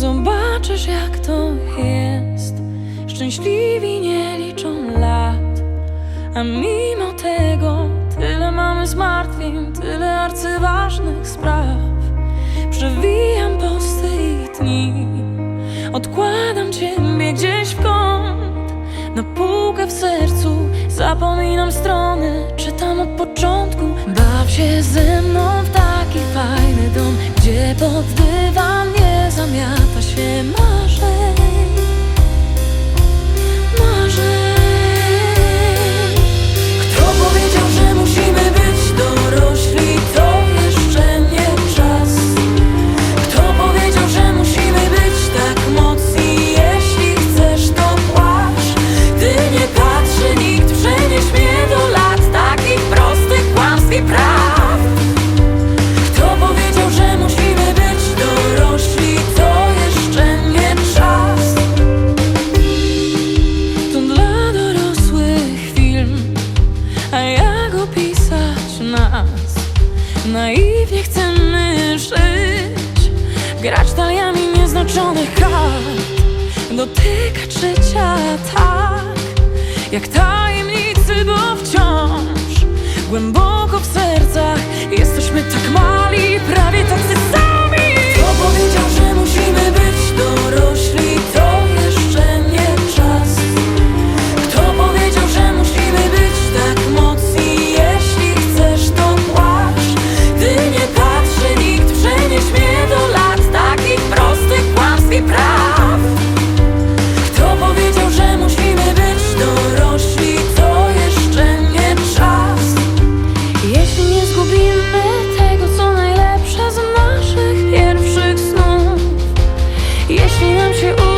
Zobaczysz jak to jest. Szczęśliwi nie liczą lat. A mimo tego Tyle mamy zmartwień Tyle arcyważnych spraw. Przewijam posty i dni Odkładam ciebie gdzieś w kąt. Na półkę w sercu Zapominam strony. Czytam od początku. Baw się ze mną w taki fajny dom Gdzie pod dywan zamiata się marzeń nas Naiwnie chcemy żyć Grać taliami nieznaczonych kart Dotykać życia tak Jak tajemnicy, bo wciąż Głęboko w sercach jest 夜深人去